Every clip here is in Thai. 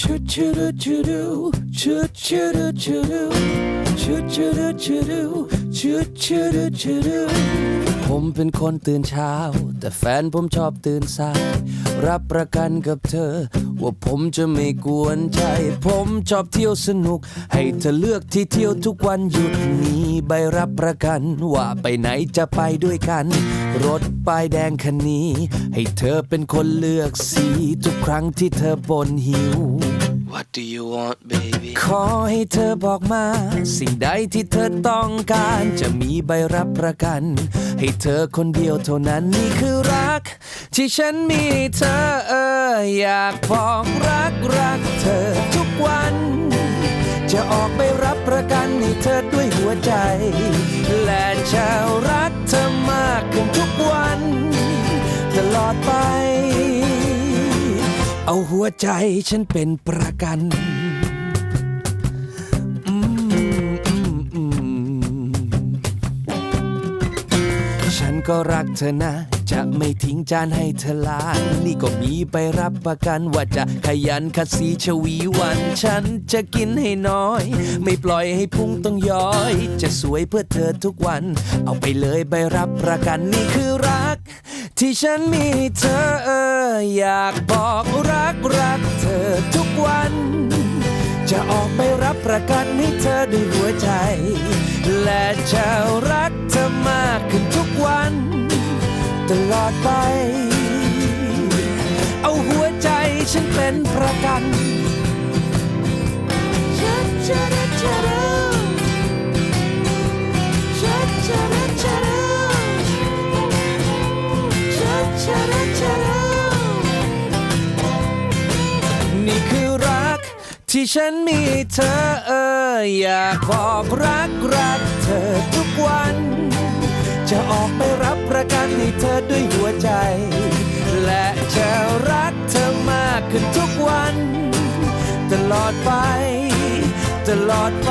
ชุดชุดชุดชุดชุดชุดชุดชุดชุดชุดชุดชุดผมเป็นคนตื่นเช้า แต่แฟนผมชอบตื่นสาย รับประกันกับเธอ ว่าผมจะไม่กวนใจ ผมชอบเที่ยวสนุก ให้เธอเลือกที่เที่ยวทุกวันหยุดมีใบรับประกัน ว่าไปไหนจะไปด้วยกัน รถป้ายแดงคันนี้ ให้เธอเป็นคนเลือกสี ทุกครั้งที่เธอบนหิว do you want, baby? ขอให้เธอบอกมา สิ่งใดที่เธอต้องการ จะมีใบรับประกัน ให้เธอคนเดียวเท่านั้นนี่คือรัก ที่ฉันมีเธอเอออยากบอกรักรักเธอทุกวัน จะออกไปรับประกันให้เธอด้วยหัวใจ และจะรักเธอมากขึ้นทุกวัน ตลอดไป เอาหัวใจฉันเป็นประกันอืมอืมอืมฉันก็รักเธอนะ จะไม่ทิ้งจานให้เธอลางนี่ก็มีไปรับประกันว่าจะขยันขัดสีชวีวัน ฉันจะกินให้น้อย ไม่ปล่อยให้พุงต้องย้อย จะสวยเพื่อเธอทุกวัน เอาไปเลยใบรับประกันนี่คือรักที่ฉันมีเธออยากบอก รักเธอทุกวัน จะออกไปรับประกันให้เธอด้วยหัวใจ และจะรักเธอมากขึ้นทุกวัน ตลอดไป เอาหัวใจฉันเป็นประกันชัดชัด ที่ฉันมีเธอเอออยากบอกรักรักเธอทุกวัน จะออกไปรับประกันให้เธอด้วยหัวใจ และจะรักเธอมากขึ้นทุกวัน ตลอดไป ตลอดไป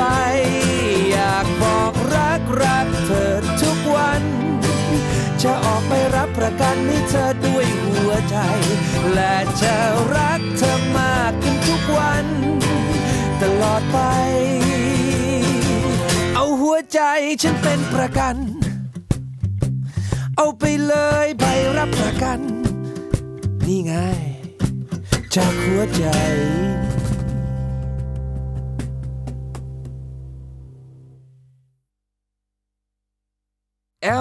นให้เธอด้วยหัวใจ และจะรักเธอมากขึ้นทุกวัน ตลอดไป เอาหัวใจฉันเป็นประกัน เอาไปเลยใบรับประกัน นี่ไง จากหัวใจ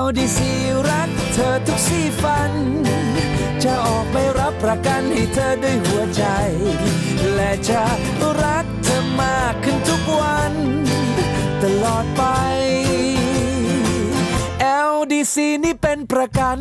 LDC รักเธอทุกสี่ฟัน จะออกไปรับประกันให้เธอด้วยหัวใจ และจะรักเธอมากขึ้นทุกวัน ตลอดไป LDC นี่เป็นประกัน